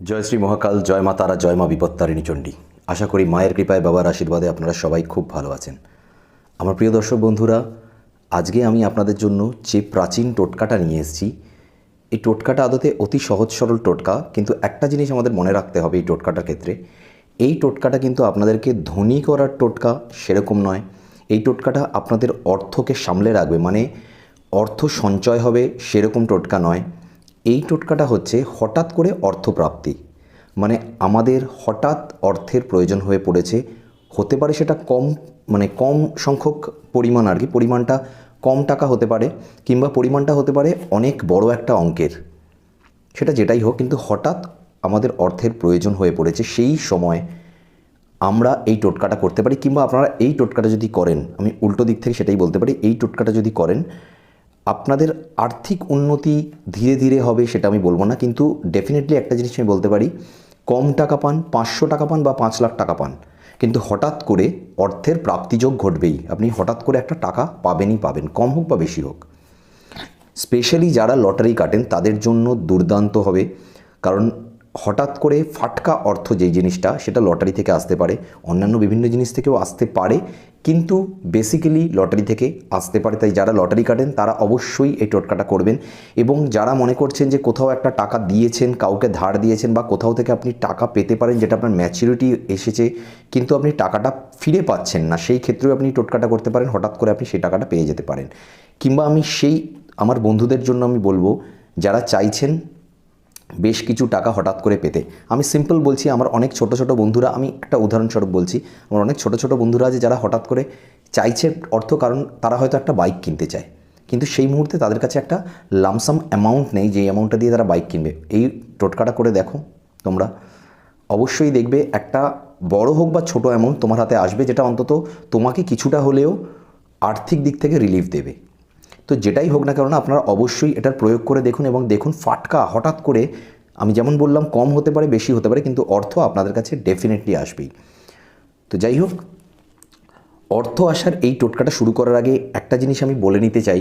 জয় শ্রী মহাকাল, জয় মা তারা, জয় মা বিপত্তারিণী চণ্ডী। আশা করি মায়ের কৃপায়, বাবার আশীর্বাদে আপনারা সবাই খুব ভালো আছেন। আমার প্রিয় দর্শক বন্ধুরা, আজকে আমি আপনাদের জন্য যে প্রাচীন টোটকাটা নিয়ে এসেছি, এই টোটকাটা আদতে অতি সহজ সরল টোটকা, কিন্তু একটা জিনিস আমাদের মনে রাখতে হবে এই টোটকাটার ক্ষেত্রে। এই টোটকাটা কিন্তু আপনাদেরকে ধনী করার টোটকা সেরকম নয়। এই টোটকাটা আপনাদের অর্থকে সামলে রাখবে মানে অর্থ সঞ্চয় হবে সেরকম টোটকা নয়। এই টোটকাটা হচ্ছে হঠাৎ করে অর্থপ্রাপ্তি। মানে আমাদের হঠাৎ অর্থের প্রয়োজন হয়ে পড়েছে। হতে পারে সেটা কম মানে কম সংখ্যক পরিমাণ আর কি, পরিমাণটা কম টাকা হতে পারে, কিংবা পরিমাণটা হতে পারে অনেক বড় একটা অঙ্কের। সেটা যেটাই হোক, কিন্তু হঠাৎ আমাদের অর্থের প্রয়োজন হয়ে পড়েছে সেই সময় আমরা এই টোটকাটা করতে পারি, কিংবা আপনারা এই টোটকাটা যদি করেন, আমি উল্টো দিক থেকে সেটাই বলতে পারি, এই টোটকাটা যদি করেন আপনাদের আর্থিক উন্নতি ধীরে ধীরে হবে সেটা আমি বলব না, কিন্তু ডেফিনেটলি একটা জিনিস আমি বলতে পারি, কম টাকা পান, পাঁচশো টাকা পান বা পাঁচ লাখ টাকা পান, কিন্তু হঠাৎ করে অর্থের প্রাপ্তিযোগ ঘটবেই। আপনি হঠাৎ করে একটা টাকা পাবেনই পাবেন, কম হোক বা বেশি হোক। স্পেশালি যারা লটারি কাটেন, তাদের জন্য দুর্দান্ত হবে, কারণ হঠাৎ করে ফাটকা অর্থ যেই জিনিসটা, সেটা লটারি থেকে আসতে পারে, অন্যান্য বিভিন্ন জিনিস থেকেও আসতে পারে, কিন্তু বেসিক্যালি লটারি থেকে আসতে পারে। তাই যারা লটারি কাটেন, তারা অবশ্যই এই টোটকাটা করবেন। এবং যারা মনে করছেন যে কোথাও একটা টাকা দিয়েছেন, কাউকে ধার দিয়েছেন, বা কোথাও থেকে আপনি টাকা পেতে পারেন, যেটা আপনার ম্যাচুরিটি এসেছে, কিন্তু আপনি টাকাটা ফিরে পাচ্ছেন না, সেই ক্ষেত্রেও আপনি টোটকাটা করতে পারেন, হঠাৎ করে আপনি সেই টাকাটা পেয়ে যেতে পারেন। কিংবা আমি সেই, আমার বন্ধুদের জন্য আমি বলব, যারা চাইছেন বেশ কিছু টাকা হঠাৎ করে পেতে। আমি সিম্পল বলছি, আমার অনেক ছোট ছোট বন্ধুরা, আমি একটা উদাহরণস্বরূপ বলছি, আমার অনেক ছোট ছোট বন্ধুরা আছে যারা হঠাৎ করে চাইছে অর্থ, কারণ তারা হয়তো একটা বাইক কিনতে চায়। কিন্তু সেই মুহূর্তে তাদের কাছে একটা লামসাম অ্যামাউন্ট নেই যে অ্যামাউন্টটা দিয়ে তারা বাইক কিনবে। এই টোটকাটা করে দেখো তোমরা। অবশ্যই দেখবে একটা বড় হোক বা ছোট অ্যামাউন্ট তোমার হাতে আসবে, যেটা অন্তত তোমাকে কিছুটা হলেও আর্থিক দিক থেকে রিলিফ দেবে। তো যেটাই হোক না কেন আপনারা অবশ্যই এটার প্রয়োগ করে দেখুন এবং দেখুন ফাটকা হঠাৎ করে, আমি যেমন বললাম কম হতে পারে, বেশি হতে পারে, কিন্তু অর্থ আপনাদের কাছে ডেফিনেটলি আসবেই। তো যাই হোক, অর্থ আসার এই টোটকাটা শুরু করার আগে একটা জিনিস আমি বলে নিতে চাই,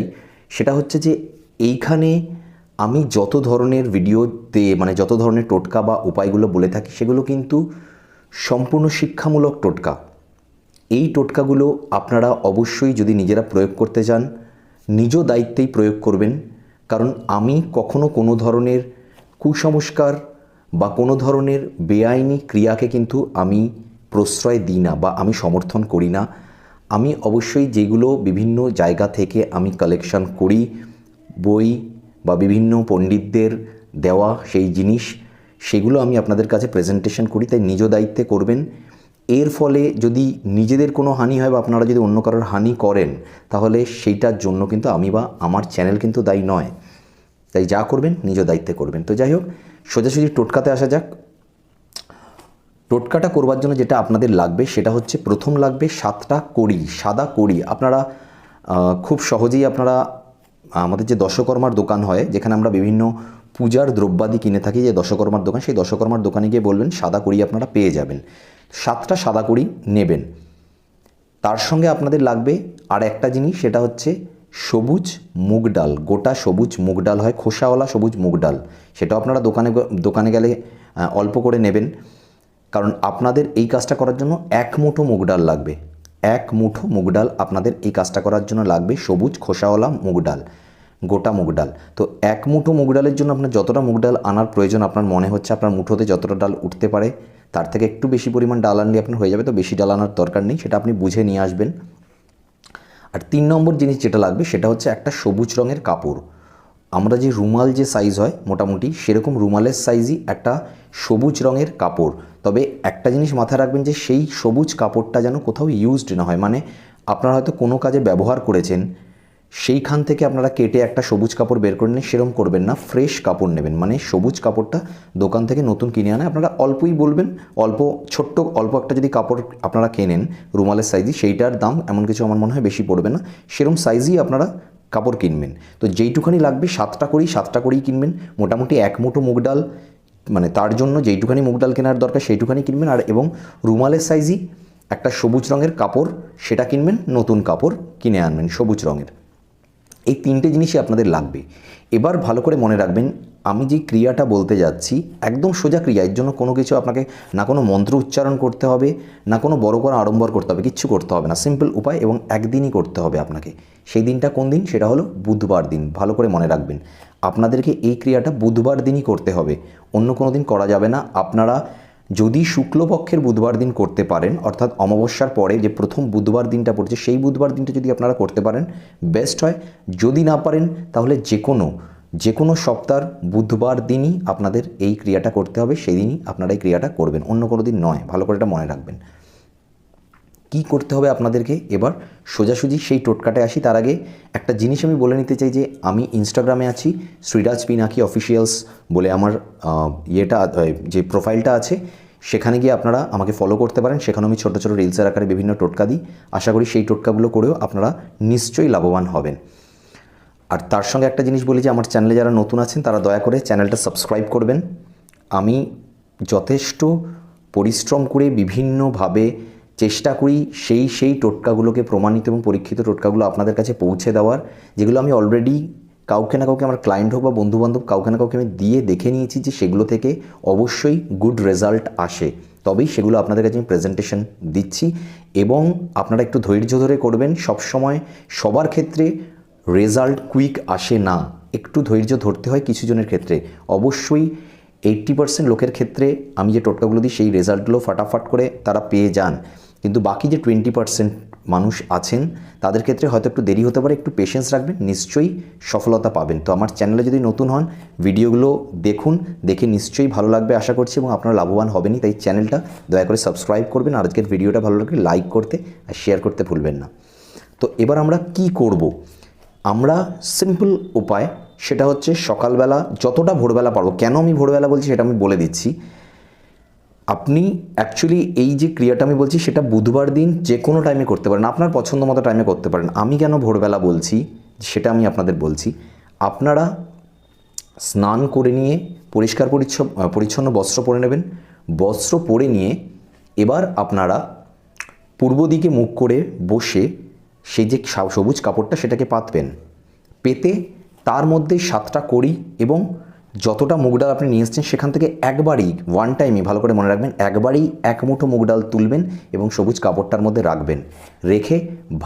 সেটা হচ্ছে যে এইখানে আমি যত ধরনের ভিডিওতে মানে যত ধরনের টোটকা বা উপায়গুলো বলে থাকি, সেগুলো কিন্তু সম্পূর্ণ শিক্ষামূলক টোটকা। এই টোটকাগুলো আপনারা অবশ্যই যদি নিজেরা প্রয়োগ করতে চান নিজ দায়িত্বেই প্রয়োগ করবেন। কারণ আমি কখনো কোনো ধরনের কুসংস্কার বা কোনো ধরনের বেআইনি ক্রিয়াকে কিন্তু আমি প্রশ্রয় দিই না বা আমি সমর্থন করি না। আমি অবশ্যই যেগুলো বিভিন্ন জায়গা থেকে আমি কালেকশন করি, বই বা বিভিন্ন পণ্ডিতদের দেওয়া সেই জিনিস, সেগুলো আমি আপনাদের কাছে প্রেজেন্টেশন করি, তাই নিজ দায়িত্বে করবেন। এর ফলে যদি নিজেদের কোনো হানি হয় বা আপনারা যদি অন্য কারোর হানি করেন, তাহলে সেইটার জন্য কিন্তু আমি বা আমার চ্যানেল কিন্তু দায়ী নয়। তাই যা করবেন, নিজ দায়িত্বে করবেন। তো যাই হোক, সোজাসুজি টোটকাতে আসা যাক। টোটকাটা করবার জন্য যেটা আপনাদের লাগবে, সেটা হচ্ছে প্রথম লাগবে সাতটা কড়ি, সাদা কড়ি। আপনারা খুব সহজেই আপনারা, আমাদের যে দশকর্মার দোকান হয়, যেখানে আমরা বিভিন্ন পূজার দ্রব্যাদি কিনে থাকি, যে দশকর্মার দোকান, সেই দশকর্মার দোকানে গিয়ে বলবেন সাদা কড়ি আপনারা পেয়ে যাবেন। সাতটা সাদা কড়ি নেবেন। তার সঙ্গে আপনাদের লাগবে আর একটা জিনিস, সেটা হচ্ছে সবুজ মুগ ডাল। গোটা সবুজ মুগ ডাল হয়, খোসাওয়ালা সবুজ মুগ ডাল। সেটাও আপনারা দোকানে দোকানে গেলে অল্প করে নেবেন। কারণ আপনাদের এই কাজটা করার জন্য এক মুঠো মুগ ডাল লাগবে। এক মুঠো মুগ ডাল আপনাদের এই কাজটা করার জন্য লাগবে সবুজ খোসাওয়ালা মুগ ডাল, গোটা মুগ ডাল। তো এক মুঠো মুগ ডালের জন্য আপনার যতটা মুগ ডাল আনার প্রয়োজন, আপনার মনে হচ্ছে আপনার মুঠোতে যতটা ডাল উঠতে পারে তার থেকে একটু বেশি পরিমাণ ডাল আনলে আপনার হয়ে যাবে, তো বেশি ডাল আনার দরকার নেই, সেটা আপনি বুঝে নিয়ে আসবেন। আর তিন নম্বর জিনিস যেটা লাগবে, সেটা হচ্ছে একটা সবুজ রঙের কাপড়। আমরা যে রুমাল যে সাইজ হয়, মোটামুটি সেরকম রুমালের সাইজই একটা সবুজ রঙের কাপড়। তবে একটা জিনিস মাথায় রাখবেন যে, সেই সবুজ কাপড়টা যেন কোথাও ইউজড না হয়। মানে আপনারা হয়তো কোনো কাজে ব্যবহার করেছেন সেইখান থেকে আপনারা কেটে একটা সবুজ কাপড় বের করে নিন সেরকম করবেন না, ফ্রেশ কাপড় নেবেন। মানে সবুজ কাপড়টা দোকান থেকে নতুন কিনে আনে। আপনারা অল্পই বলবেন, অল্প ছোট্ট, অল্প একটা যদি কাপড় আপনারা কেনেন রুমালের সাইজই সেইটার দাম এমন কিছু আমার মনে হয় বেশি পড়বে না। সেরকম সাইজই আপনারা কাপড় কিনবেন। তো যেইটুখানি লাগবে সাতটা করেই সাতটা করেই কিনবেন। মোটামুটি এক মুঠো মুগ ডাল মানে তার জন্য যেইটুখানি মুগ ডাল কেনার দরকার সেইটুখানি কিনবেন। আর এবং রুমালের সাইজই একটা সবুজ রঙের কাপড়, সেটা কিনবেন, নতুন কাপড় কিনে আনবেন সবুজ রঙের। এই তিনটে জিনিসই আপনাদের লাগবে। এবার ভালো করে মনে রাখবেন, আমি যে ক্রিয়াটা বলতে যাচ্ছি, একদম সোজা ক্রিয়া, এর জন্য কোনো কিছু আপনাকে না কোনো মন্ত্র উচ্চারণ করতে হবে, না কোনো বড় করে আড়ম্বর করতে হবে, কিচ্ছু করতে হবে না। সিম্পল উপায় এবং একদিনই করতে হবে আপনাকে। সেই দিনটা কোন দিন? সেটা হলো বুধবার দিন। ভালো করে মনে রাখবেন। আপনাদেরকে এই ক্রিয়াটা বুধবার দিনই করতে হবে। অন্য কোনো দিন করা যাবে না। আপনারা যদি শুক্লপক্ষের বুধবার দিন করতে পারেন, অর্থাৎ অমাবস্যার পরে যে প্রথম বুধবার দিনটা পড়ছে, সেই বুধবার দিনটা যদি আপনারা করতে পারেন, বেস্ট হয়। যদি না পারেন, তাহলে যে কোনো যে কোনো সপ্তাহের বুধবার দিনই আপনাদের এই ক্রিয়াটা করতে হবে সেদিনই আপনারা এই ক্রিয়াটা করবেন। অন্য কোনো দিন নয়। ভালো করে এটা মনে রাখবেন। কি করতে হবে আপনাদেরকে? এবার সোজাসুজি সেই টোটকাটায় আসি। তার আগে একটা জিনিস আমি বলে নিতে চাই যে, আমি ইনস্টাগ্রামে আছি, শ্রীরাজ পিনাকি অফিসিয়ালস বলে আমার ইয়েটা যে প্রোফাইলটা আছে, সেখানে গিয়ে আপনারা আমাকে ফলো করতে পারেন। সেখানে আমি ছোটো ছোটো রিলসের আকারে বিভিন্ন টোটকা দিই। আশা করি সেই টোটকাগুলো করেও আপনারা নিশ্চয়ই লাভবান হবেন। আর তার সঙ্গে একটা জিনিস বলি যে, আমার চ্যানেলে যারা নতুন আছেন, তারা দয়া করে চ্যানেলটা সাবস্ক্রাইব করবেন। আমি যথেষ্ট পরিশ্রম করে বিভিন্নভাবে চেষ্টা করি সেই সেই টোটকাগুলোকে প্রমাণিত এবং পরীক্ষিত টোটকাগুলো আপনাদের কাছে পৌঁছে দেওয়ার। যেগুলো আমি অলরেডি কাউকে না কাউকে আমার ক্লায়েন্ট হোক বা বন্ধুবান্ধব কাউকে না কাউকে আমি দিয়ে দেখে নিয়েছি যে সেগুলো থেকে অবশ্যই গুড রেজাল্ট আসে। তবেই সেগুলো আপনাদের কাছে আমি প্রেজেন্টেশন দিচ্ছি এবং আপনারা একটু ধৈর্য ধরে করবেন। সবসময় সবার ক্ষেত্রে রেজাল্ট কুইক আসে না। একটু ধৈর্য ধরতে হয় কিছু জনের ক্ষেত্রে। অবশ্যই এইট্টি পার্সেন্ট লোকের ক্ষেত্রে আমি যে টোটকাগুলো দিই, সেই রেজাল্টগুলো ফাটাফাট করে তারা পেয়ে যান। কিন্তু বাকি যে টোয়েন্টি পার্সেন্ট মানুষ আছেন, তাদের ক্ষেত্রে হয়তো একটু দেরি হতে পারে, একটু পেশেন্স রাখবেন, নিশ্চয়ই সফলতা পাবেন। তো আমার চ্যানেলে যদি নতুন হন, ভিডিওগুলো দেখুন, দেখে নিশ্চয়ই ভালো লাগবে আশা করছি এবং আপনারা লাভবান হবেনই। তাই চ্যানেলটা দয়া করে সাবস্ক্রাইব করবেন আর আজকের ভিডিওটা ভালো লাগলে লাইক করতে আর শেয়ার করতে ভুলবেন না। তো এবার আমরা কি করব? আমরা সিম্পল উপায়, সেটা হচ্ছে সকালবেলা যতটা ভোরবেলা পারব, কেন আমি ভোরবেলা বলছি সেটা আমি বলে দিচ্ছি। আপনি অ্যাকচুয়ালি এই যে ক্রিয়াটা আমি বলছি, সেটা বুধবার দিন যে কোনো টাইমে করতে পারেন। আপনার পছন্দ মতো টাইমে করতে পারেন। আমি কেন ভোরবেলা বলছি, সেটা আমি আপনাদের বলছি। আপনারা স্নান করে নিয়ে পরিষ্কার পরিচ্ছন্ন পরিচ্ছন্ন বস্ত্র পরে নেবেন। বস্ত্র পরে নিয়ে এবার আপনারা পূর্ব দিকে মুখ করে বসে সেই যে সবুজ কাপড়টা, সেটাকে পাতবেন। পেতে তার মধ্যে সাতটা করি এবং যতটা মুগ ডাল আপনি নিয়ে এসেছেন, সেখান থেকে একবারই ওয়ান টাইমই ভালো করে মনে রাখবেন, একবারই এক মুঠো মুগ ডাল তুলবেন এবং সবুজ কাপড়টার মধ্যে রাখবেন। রেখে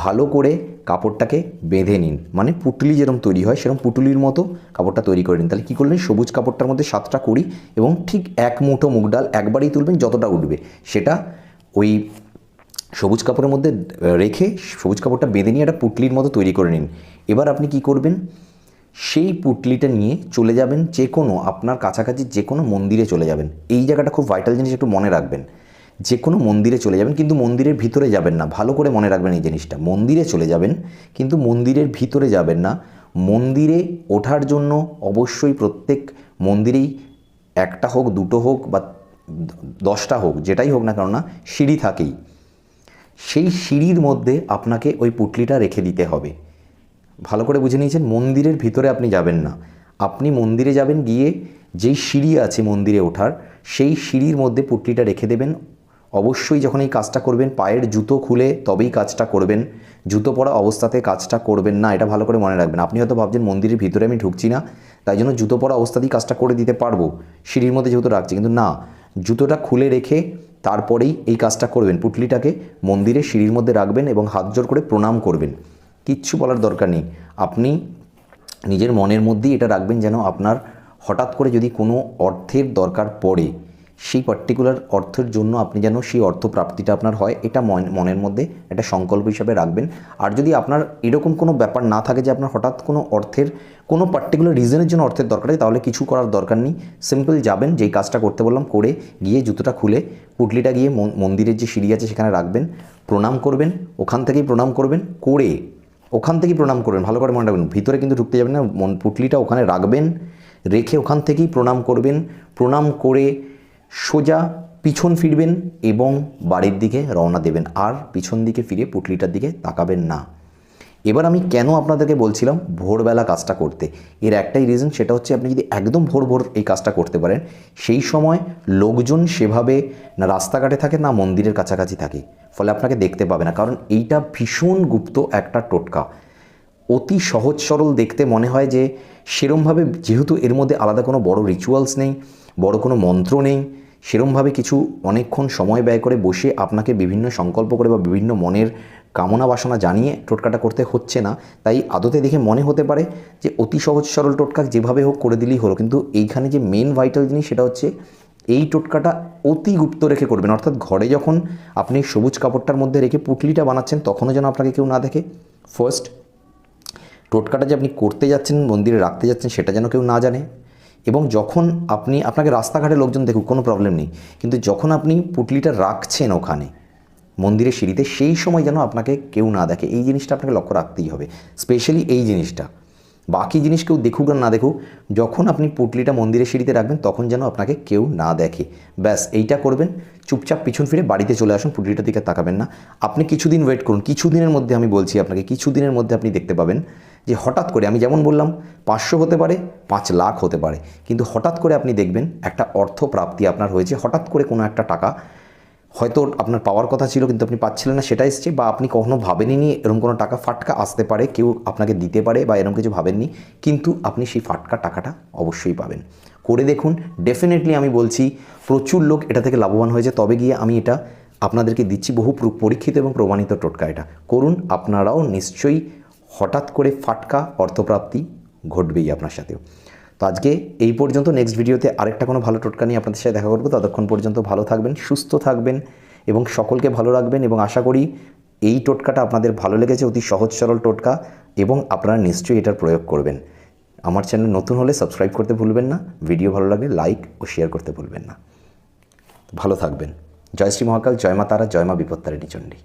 ভালো করে কাপড়টাকে বেঁধে নিন। মানে পুটলি যেরকম তৈরি হয়, সেরকম পুটুলির মতো কাপড়টা তৈরি করে নিন। তাহলে কী করলেন? সবুজ কাপড়টার মধ্যে সাতটা কড়ি এবং ঠিক এক মুঠো মুগ ডাল একবারই তুলবেন, যতটা উঠবে। সেটা ওই সবুজ কাপড়ের মধ্যে রেখে সবুজ কাপড়টা বেঁধে নিয়ে একটা পুটলির মতো তৈরি করে নিন। এবার আপনি কি করবেন? সেই পুটলিটা নিয়ে চলে যাবেন যে কোনো, আপনার কাছাকাছি যে কোনো মন্দিরে চলে যাবেন। এই জায়গাটা খুব ভাইটাল জিনিস একটু মনে রাখবেন। যে কোনো মন্দিরে চলে যাবেন, কিন্তু মন্দিরের ভিতরে যাবেন না। ভালো করে মনে রাখবেন এই জিনিসটা। মন্দিরে চলে যাবেন, কিন্তু মন্দিরের ভিতরে যাবেন না। মন্দিরে ওঠার জন্য অবশ্যই প্রত্যেক মন্দিরেই একটা হোক, দুটো হোক বা দশটা হোক, যেটাই হোক না কেননা সিঁড়ি থাকেই। সেই সিঁড়ির মধ্যে আপনাকে ওই পুটলিটা রেখে দিতে হবে। ভালো করে বুঝে নিয়েছেন, মন্দিরের ভিতরে আপনি যাবেন না। আপনি মন্দিরে যাবেন, গিয়ে যেই সিঁড়ি আছে মন্দিরে ওঠার, সেই সিঁড়ির মধ্যে পুটলিটা রেখে দেবেন। অবশ্যই যখন এই কাজটা করবেন, পায়ের জুতো খুলে তবেই কাজটা করবেন। জুতো পরা অবস্থাতে কাজটা করবেন না, এটা ভালো করে মনে রাখবেন। আপনি হয়তো ভাবছেন, মন্দিরের ভিতরে আমি ঢুকছি না, তাই জন্য জুতো পরা অবস্থাতেই কাজটা করে দিতে পারব। সিঁড়ির মধ্যে যেহেতু রাখছি, কিন্তু না, জুতোটা খুলে রেখে তারপরেই এই কাজটা করবেন। পুটলিটাকে মন্দিরে সিঁড়ির মধ্যে রাখবেন এবং হাত জোর করে প্রণাম করবেন। কিচ্ছু বলার দরকার নেই। আপনি নিজের মনের মধ্যেই এটা রাখবেন যেন আপনার হঠাৎ করে যদি কোনো অর্থের দরকার পড়ে, সেই পার্টিকুলার অর্থের জন্য আপনি যেন সেই অর্থ প্রাপ্তিটা আপনার হয়, এটা মন- মনের মধ্যে একটা সংকল্প হিসাবে রাখবেন। আর যদি আপনার এরকম কোনো ব্যাপার না থাকে যে আপনার হঠাৎ কোনো অর্থের, কোনো পার্টিকুলার রিজনের জন্য অর্থের দরকার হয় তাহলে কিছু করার দরকার নেই। সিম্পল যাবেন, যেই কাজটা করতে বললাম, করে গিয়ে জুতোটা খুলে, পুটলিটা গিয়ে মন- মন্দিরের যে সিঁড়ি আছে সেখানে রাখবেন। প্রণাম করবেন, ওখান থেকেই প্রণাম করবেন, করে ওখান থেকেই প্রণাম করবেন, ভালো করে মনে রাখবেন, ভিতরে কিন্তু ঢুকতে যাবেন না, মন পুটলিটা ওখানে রাখবেন, রেখে ওখান থেকেই প্রণাম করবেন, প্রণাম করে সোজা পিছন ফিরবেন এবং বাড়ির দিকে রওনা দেবেন। আর পিছন দিকে ফিরে পুটলিটার দিকে তাকাবেন না। এবার আমি কেন আপনাদেরকে বলছিলাম ভোরবেলা কাজটা করতে? এর একটাই রিজন সেটা হচ্ছে আপনি যদি একদম ভোর ভোর এই কাজটা করতে পারেন, সেই সময় লোকজন সেভাবে না রাস্তাঘাটে থাকে, না মন্দিরের কাছাকাছি থাকে। ফলে আপনাকে দেখতে পাবে না। কারণ এইটা ভীষণ গুপ্ত একটা টোটকা। অতি সহজ সরল দেখতে মনে হয় যে সেরমভাবে যেহেতু এর মধ্যে আলাদা কোনো বড় রিচুয়ালস নেই, বড় কোনো মন্ত্র নেই, সেরমভাবে কিছু অনেকক্ষণ সময় ব্যয় করে বসে আপনাকে বিভিন্ন সংকল্প করে বা বিভিন্ন মনের কামনা বাসনা জানিয়ে টোটকাটা করতে হচ্ছে না। তাই আদতে দেখে মনে হতে পারে যে, অতি সহজ সরল টোটকা যেভাবে হোক করে দিলেই হলো। কিন্তু এইখানে যে মেন ভাইটাল জিনিস সেটা হচ্ছে, এই টোটকাটা অতি গুপ্ত রেখে করবেন। অর্থাৎ ঘরে যখন আপনি সবুজ কাপড়টার মধ্যে রেখে পুটলিটা বানাচ্ছেন, তখনও যেন আপনাকে কেউ না দেখে। ফার্স্ট টোটকাটা যে আপনি করতে যাচ্ছেন, মন্দিরে রাখতে যাচ্ছেন, সেটা যেন কেউ না জানে। এবং যখন আপনি, আপনাকে রাস্তাঘাটে লোকজন দেখুক, কোনো প্রবলেম নেই। কিন্তু যখন আপনি পুটলিটা রাখছেন ওখানে মন্দিরের সিঁড়িতে সেই সময় যেন আপনাকে কেউ না দেখে। এই জিনিসটা আপনাকে লক্ষ্য রাখতেই হবে। স্পেশালি এই জিনিসটা। বাকি জিনিস কেউ দেখুক আর না দেখুক, যখন আপনি পুটলিটা মন্দিরের সিঁড়িতে রাখবেন, তখন যেন আপনাকে কেউ না দেখে। ব্যাস, এইটা করবেন, চুপচাপ পিছন ফিরে বাড়িতে চলে আসুন, পুটলিটার দিকে তাকাবেন না। আপনি কিছুদিন ওয়েট করুন। কিছুদিনের মধ্যে আমি বলছি আপনাকে, কিছুদিনের মধ্যে আপনি দেখতে পাবেন যে হঠাৎ করে, আমি যেমন বললাম, পাঁচশো হতে পারে, পাঁচ লাখ হতে পারে। কিন্তু হঠাৎ করে আপনি দেখবেন একটা অর্থ প্রাপ্তি আপনার হয়েছে। হঠাৎ করে কোনো একটা টাকা হয়তো আপনার পাওয়ার কথা ছিল, কিন্তু আপনি পাচ্ছিলেন না সেটা এসছে বা আপনি কখনো ভাবেননি এরকম কোনো টাকা ফাটকা আসতে পারে, কেউ আপনাকে দিতে পারে বা এরকম কিছু ভাবেননি, কিন্তু আপনি সেই ফাটকা টাকাটা অবশ্যই পাবেন। করে দেখুন ডেফিনেটলি আমি বলছি, প্রচুর লোক এটা থেকে লাভবান হয়েছে, তবে গিয়ে আমি এটা আপনাদেরকে দিচ্ছি, বহু পরীক্ষিত এবং প্রমাণিত টোটকা এটা। করুন, আপনারাও নিশ্চয়ই হঠাৎ করে ফাটকা অর্থপ্রাপ্তি ঘটবেই আপনার সাথেও। তো আজকে এই পর্যন্ত নেক্সট ভিডিওতে আরেকটা কোনো ভালো টোটকা নিয়ে আপনাদের সাথে দেখা করব। ততক্ষণ পর্যন্ত ভালো থাকবেন, সুস্থ থাকবেন এবং সকলকে ভালো রাখবেন এবং আশা করি এই টোটকাটা আপনাদের ভালো লেগেছে, অতি সহজ সরল টোটকা এবং আপনারা নিশ্চয়ই এটার প্রয়োগ করবেন। আমার চ্যানেল নতুন হলে সাবস্ক্রাইব করতে ভুলবেন না ভিডিও ভালো লাগলে লাইক ও শেয়ার করতে ভুলবেন না। ভালো থাকবেন। জয় শ্রী মহাকাল, জয় মা তারা, জয় মা বিপত্তারিণী চণ্ডী।